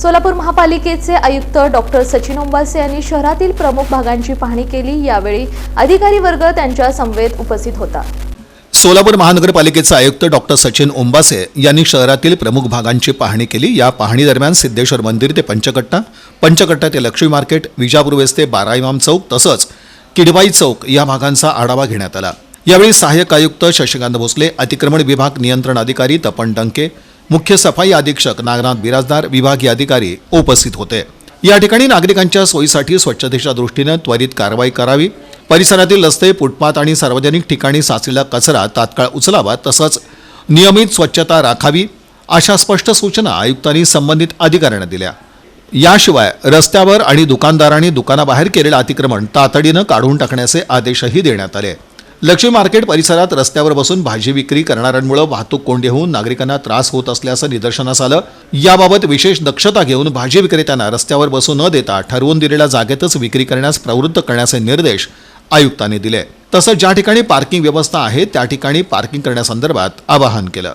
सोलापूर महापालिकेचे आयुक्त डॉक्टर सचिन ओंबासे यांनी शहरातील प्रमुख भागांची पाहणी केली. यावेळी अधिकारी वर्ग त्यांच्या समवेत उपस्थित होता. सोलापूर महानगरपालिकेचे आयुक्त डॉक्टर सचिन ओंबासे यांनी शहरातील प्रमुख भागांची पाहणी केली. या पाहणी दरम्यान सिद्धेश्वर मंदिर ते पंचकट्टा पंचकट्टा ते लक्ष्मी मार्केट विजापूर वेस ते बारा इमाम चौक तसंच किडबाई चौक या भागांचा आढावा घेण्यात आला. यावेळी सहाय्यक आयुक्त शशिकांत भोसले अतिक्रमण विभाग नियंत्रण अधिकारी तपन डंके मुख्य सफाई अधीक्षक नागनाथ बिराजदार विभागीय अधिकारी उपस्थित होते. या ठिकाणी नागरिकांच्या सोयीसाठी स्वच्छतेच्या दृष्टीनं त्वरित कारवाई करावी. परिसरातील रस्ते फुटपाथ आणि सार्वजनिक ठिकाणी साचलेला कचरा तात्काळ उचलावा तसंच नियमित स्वच्छता राखावी अशा स्पष्ट सूचना आयुक्तांनी संबंधित अधिकाऱ्यांना दिल्या. याशिवाय रस्त्यावर आणि दुकानदारांनी दुकानाबाहेर केलेलं अतिक्रमण तातडीनं काढून टाकण्याचे आदेशही देण्यात आले. लक्ष्मी मार्केट परिसरात रस्त्यावर बसून भाजी विक्री करणाऱ्यांमुळे वाहतूक कोंडी होऊन नागरिकांना त्रास होत असल्याचं निदर्शनास आलं. याबाबत विशेष दक्षता घेऊन भाजी विक्रेत्यांना रस्त्यावर बसू न देता ठरवून दिलेल्या जागेतच विक्री करण्यास प्रवृत्त करण्याचे निर्देश आयुक्तांनी दिले. तसंच ज्या ठिकाणी पार्किंग व्यवस्था आहे त्या ठिकाणी पार्किंग करण्यासंदर्भात आवाहन केलं.